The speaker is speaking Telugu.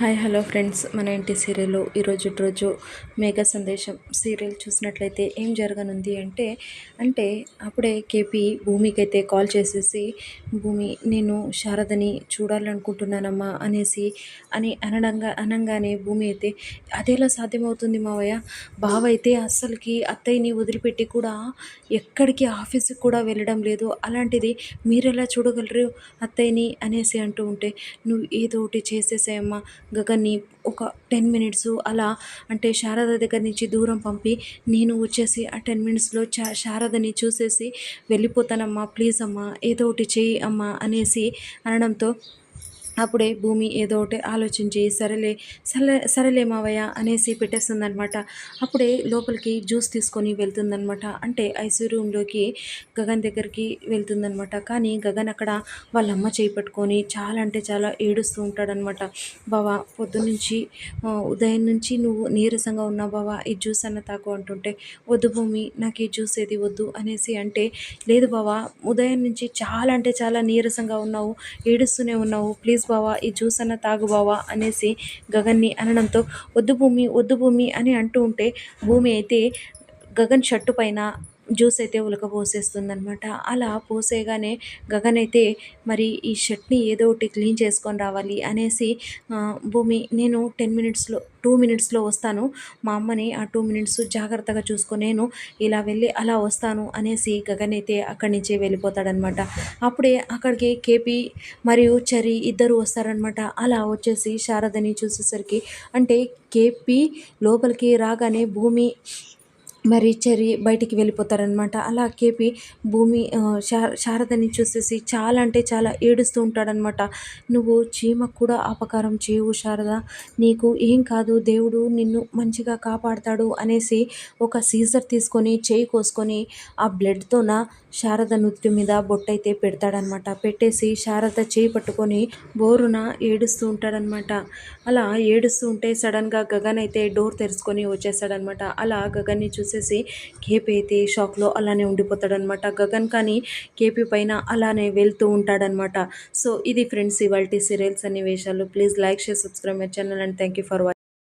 Hi hello friends. మన ఇంటి సీరియల్ ఈరోజు రోజు మేఘ సందేశం సీరియల్ చూసినట్లయితే ఏం జరగనుంది అంటే అంటే అప్పుడే కేపీ భూమికి అయితే కాల్ చేసేసి భూమి నేను శారదని చూడాలనుకుంటున్నానమ్మా అనేసి అని అనడంగా అనగానే భూమి అయితే అదేలా సాధ్యమవుతుంది మావయ్య? బావ అయితే అస్సలకి అత్తయ్యని వదిలిపెట్టి కూడా ఎక్కడికి ఆఫీస్కి కూడా వెళ్ళడం లేదు. అలాంటిది మీరు ఎలా చూడగలరు అత్తయ్యని? అనేసి అంటూ ఉంటే నువ్వు ఏదో ఒకటి చేసేసాయమ్మా. గగన్ని ఒక టెన్ మినిట్స్ అలా అంటే శారద దగ్గర నుంచి దూరం పంపి నేను వచ్చేసి ఆ టెన్ మినిట్స్లో చా శారదని చూసేసి వెళ్ళిపోతానమ్మా ప్లీజ్ అమ్మా ఏదో ఒకటి చెయ్యి అమ్మా అనేసి అనడంతో అప్పుడే భూమి ఏదో ఒకటి ఆలోచించి సరేలే సరే సరేలే మావయ్య అనేసి పెట్టేస్తుందనమాట అప్పుడే లోపలికి జ్యూస్ తీసుకొని వెళ్తుందనమాట అంటే ఐసీ రూమ్లోకి గగన్ దగ్గరికి వెళ్తుందనమాట కానీ గగన్ అక్కడ వాళ్ళ అమ్మ చేయి పట్టుకొని చాలా అంటే చాలా ఏడుస్తూ ఉంటాడనమాట బావా పొద్దున్నుంచి ఉదయం నుంచి నువ్వు నీరసంగా ఉన్నావు బావా ఈ జ్యూస్ అన్న తాకు అంటుంటే వద్దు భూమి నాకు ఈ జ్యూస్ ఏది వద్దు అనేసి అంటే లేదు బావా ఉదయం నుంచి చాలా అంటే చాలా నీరసంగా ఉన్నావు ఏడుస్తూనే ఉన్నావు ప్లీజ్ బావా ఈ జ్యూస్ అన్న తాగు బావా అనేసి గగన్ని అనడంతో వద్దు భూమి వద్దు భూమి అని అంటూ ఉంటే భూమి అయితే గగన్ షర్టు పైన జ్యూస్ అయితే ఉలకపోసేస్తుందనమాట అలా పోసేగానే గగన్ అయితే మరి ఈ షర్ట్ని ఏదో ఒకటి క్లీన్ చేసుకొని రావాలి అనేసి భూమి నేను టెన్ మినిట్స్లో టూ మినిట్స్లో వస్తాను. మా అమ్మని ఆ టూ మినిట్స్ జాగ్రత్తగా చూసుకొని నేను ఇలా వెళ్ళి అలా వస్తాను అనేసి గగన్ అయితే అక్కడి నుంచే వెళ్ళిపోతాడనమాట అప్పుడే అక్కడికి కేపీ మరియు చరి ఇద్దరు వస్తారనమాట అలా వచ్చేసి శారదని చూసేసరికి అంటే కేపీ లోపలికి రాగానే భూమి మరి చెరి బయటికి వెళ్ళిపోతారనమాట అలా కేపి భూమి శారదని చూసేసి చాలా అంటే చాలా ఏడుస్తూ ఉంటాడనమాట నువ్వు చీమకు కూడా అపకారం చేయవు శారద. నీకు ఏం కాదు దేవుడు నిన్ను మంచిగా కాపాడతాడు అనేసి ఒక సీజర్ తీసుకొని చేయి కోసుకొని ఆ బ్లడ్తోన శారద నుదుటి మీద బొట్టయితే పెడతాడనమాట పెట్టేసి శారద చేయి పట్టుకొని బోరున ఏడుస్తూ ఉంటాడనమాట అలా ఏడుస్తూ ఉంటే సడన్గా గగన్ అయితే డోర్ తెరుచుకొని వచ్చేసాడనమాట అలా గగన్ని చూసి చూసేసి కేపీ అయితే షాక్లో అలానే ఉండిపోతాడనమాట. గగన్ కానీ కేపీ పైన అలానే వెళ్తూ ఉంటాడనమాట. సో ఇది ఫ్రెండ్స్ ఇవాళ సీరియల్స్ అన్ని వేషాలు please like share subscribe my channel and thank you for watching